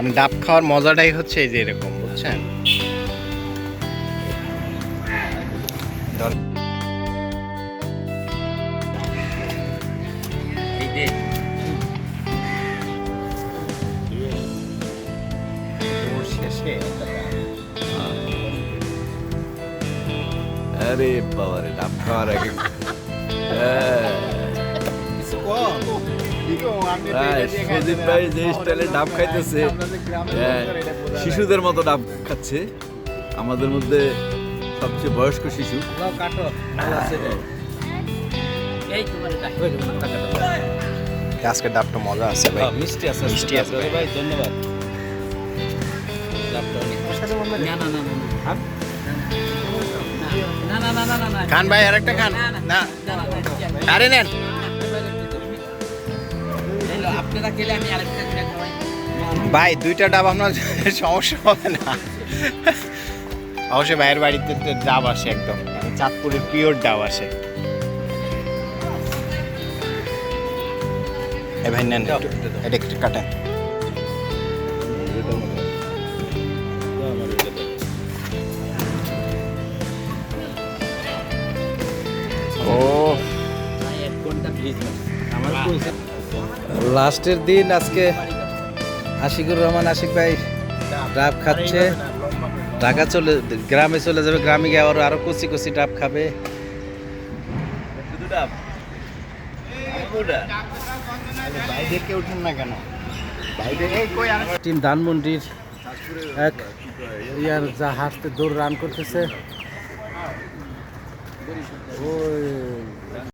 মানে ডাব খাওয়ার মজাটাই হচ্ছে এই যে এরকম, বুঝছেন? আরে বাবা রে ডাব খাওয়ার আগে সজীব ভাই যে স্টাইলে ডাব খাইতেছে শিশুদের মতো ডাব খাচ্ছে আমাদের মধ্যে সবচেয়ে বয়স্ক শিশু আজকে ডাবটা মজা আছে ভাই মিষ্টি আছে মিষ্টি আছে ভাই ধন্যবাদ না আরে নেন আপনারা খেলে আমি আরেকটা খাওয়াই ভাই দুইটা ডাব আপনার সমস্যা হবে না। অবশ্যই ভাইয়ের বাড়িতে তো ডাব আসে একদম। মানে চাঁদপুরের পিওর ডাব আসে। এ ভাই নেন এটা একটু কাটেন। ও। ঘণ্টা প্লিজ লাস্টের দিন আজকে আশিকুর রহমান, আশিক ভাই ডাব খাচ্ছে। ঢাকা চলে, গ্রামে চলে যাবে, গ্রামে গিয়ে আবার আরও কচি কচি ডাব খাবে। টিম ধানমন্ডির এক ইয়ার যা হাঁটতে দৌড় রান করতেছে। ওই